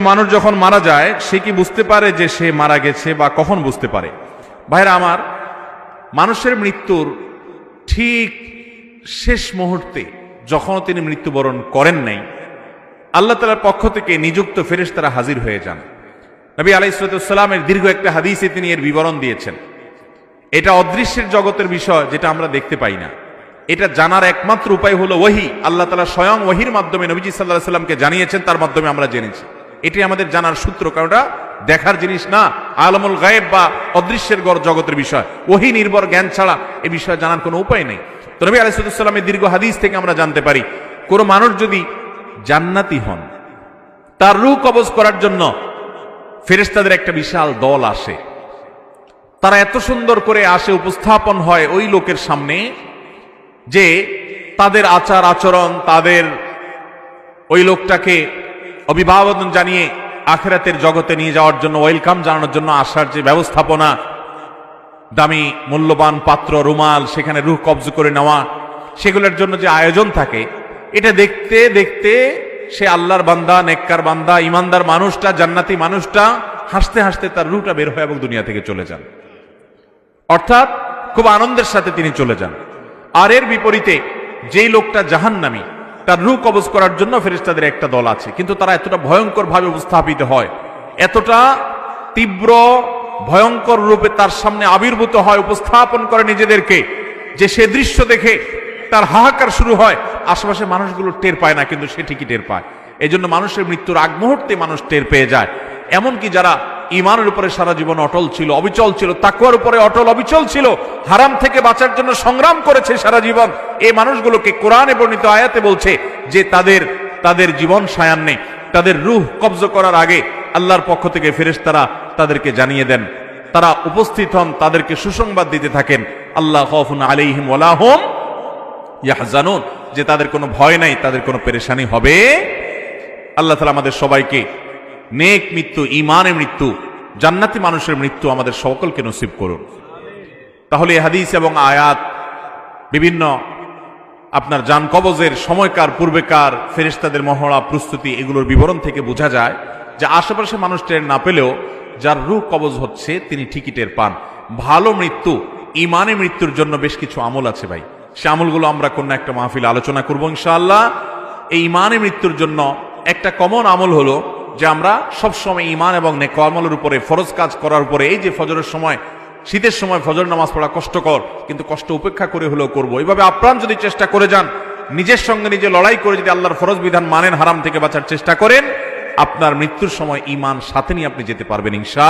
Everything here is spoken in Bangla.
মানুষ যখন মারা যায়, সে কি বুঝতে পারে যে সে মারা গেছে বা কখন বুঝতে পারে? ভাইরা আমার, মানুষের মৃত্যুর ঠিক শেষ মুহূর্তে যখন তিনি মৃত্যুবরণ করেন নাই, আল্লাহ তালার পক্ষ থেকে নিযুক্ত ফেরেশতারা হাজির হয়ে যান। নবী আলাইসালামের দীর্ঘ একটা হাদিসে তিনি এর বিবরণ দিয়েছেন। এটা অদৃশ্যের জগতের বিষয় যেটা আমরা দেখতে পাই না। এটা জানার একমাত্র উপায় হলো ওহি। আল্লাহ তালা স্বয়ং ওহির মাধ্যমে নবীজি সাল্লাহ সাল্লামকে জানিয়েছেন, তার মাধ্যমে আমরা জেনেছি। এটি আমাদের জানার সূত্র, কারণ দেখার জিনিস না। আলমুল গায়েব বা অদৃশ্যের গড় জগতের বিষয়। ওহি নির্ভর জ্ঞান ছাড়া এ বিষয়ে জানার কোনো উপায় নেই। তো নবী আলাইসাল্লামের দীর্ঘ হাদিস থেকে আমরা জানতে পারি, কোনো মানুষ যদি জান্নাতি হন, তার রূহ কবজ করার জন্য ফেরেশতাদের একটা বিশাল দল আসে। তারা এত সুন্দর করে আসে, উপস্থাপন হয় ওই লোকের সামনে যে তাদের আচার আচরণ তাদের ওই লোকটাকে অভিভাবন জানিয়ে আখেরাতের জগতে নিয়ে যাওয়ার জন্য ওয়েলকাম জানানোর জন্য আসার যে ব্যবস্থাপনা, দামি, মূল্যবান পাত্র, রুমাল, সেখানে রুহ কবজ করে নেওয়া, সেগুলোর জন্য যে আয়োজন থাকে, এটা দেখতে দেখতে সে আল্লাহর বান্দা, নেককার বান্দা, ইমানদার মানুষটা, জান্নাতি মানুষটা, হাসতে হাসতে তার রুহটা বের হয় এবং দুনিয়া থেকে চলে যান। অর্থাৎ খুব আনন্দের সাথে তিনি চলে যান। আর এর বিপরীতে যেই লোকটা জাহান্নামী তার রূহ কবজ করার জন্য ফেরেশতাদের একটা দল আছে। কিন্তু তারা এতটা ভয়ঙ্কর ভাবে উপস্থাপিত হয়। এতটা তীব্র, ভয়ঙ্কর রূপে তার সামনে আবির্ভূত হয়, উপস্থাপন করে নিজেদেরকে, যে সে দৃশ্য দেখে তার হাহাকার শুরু হয়। আশেপাশে মানুষগুলো টের পায় না, কিন্তু সে ঠিকই টের পায়। এই মানুষের মৃত্যুর আগ মুহূর্তে মানুষ টের পেয়ে যায়। এমনকি যারা ইমানের উপরে সারা জীবন অটল ছিল, অবিচল ছিল তাকুয়ার উপরে অটল, অবিচল ছিল, হারাম থেকে বাঁচার জন্য সংগ্রাম করেছে সারা জীবন। এই মানুষগুলোকে কোরআনে বর্ণিত আয়াতে বলছে যে তাদের তাদের জীবন সায়ান্নে তাদের রুহ কবজ করার আগে আল্লাহর পক্ষ থেকে ফেরেশতারা তাদেরকে জানিয়ে দেন। তারা উপস্থিত হন, তাদেরকে সুসংবাদ দিতে থাকেন। আল্লাহ খফুন আলাইহিম ওয়ালাহুম ইয়াহজানুন। যে তাদের কোনো ভয় নাই, তাদের কোনো পেরেশানি হবে। আল্লাহ তালা আমাদের সবাইকে নেক মৃত্যু ইমানে মৃত্যু, জান্নাতি মানুষের মৃত্যু আমাদের সকলকে নসিব করুন। তাহলে হাদিস এবং আয়াত বিভিন্ন আপনার যান কবজের সময়কার, পূর্বেকার ফেরেশতাদের মহড়া, প্রস্তুতি এগুলোর বিবরণ থেকে বোঝা যায় যে আশেপাশে মানুষ টের না পেলেও যার রূহ কবজ হচ্ছে তিনি ঠিকই টের পান। ভালো মৃত্যু ইমানে মৃত্যুর জন্য বেশ কিছু আমল আছে ভাই। সে আমলগুলো আমরা কোনো একটা মাহফিল আলোচনা করব ইনশাআল্লাহ। এই ইমানে মৃত্যুর জন্য একটা কমন আমল হলো যে আমরা সবসময় ইমান এবং নেক আমলের উপরে ফরজ কাজ করার উপরে এই যে ফজরের সময়, শীতের সময় ফজর নামাজ পড়া কষ্টকর, কিন্তু কষ্ট উপেক্ষা করে হলেও করব। এইভাবে আপ্রাণ যদি চেষ্টা করে যান, নিজের সঙ্গে নিজে লড়াই করে যদি আল্লাহর ফরজ বিধান মানেন, হারাম থেকে বাঁচার চেষ্টা করেন, আপনার মৃত্যুর সময় ইমান সাথে নিয়ে আপনি যেতে পারবেন ইনশা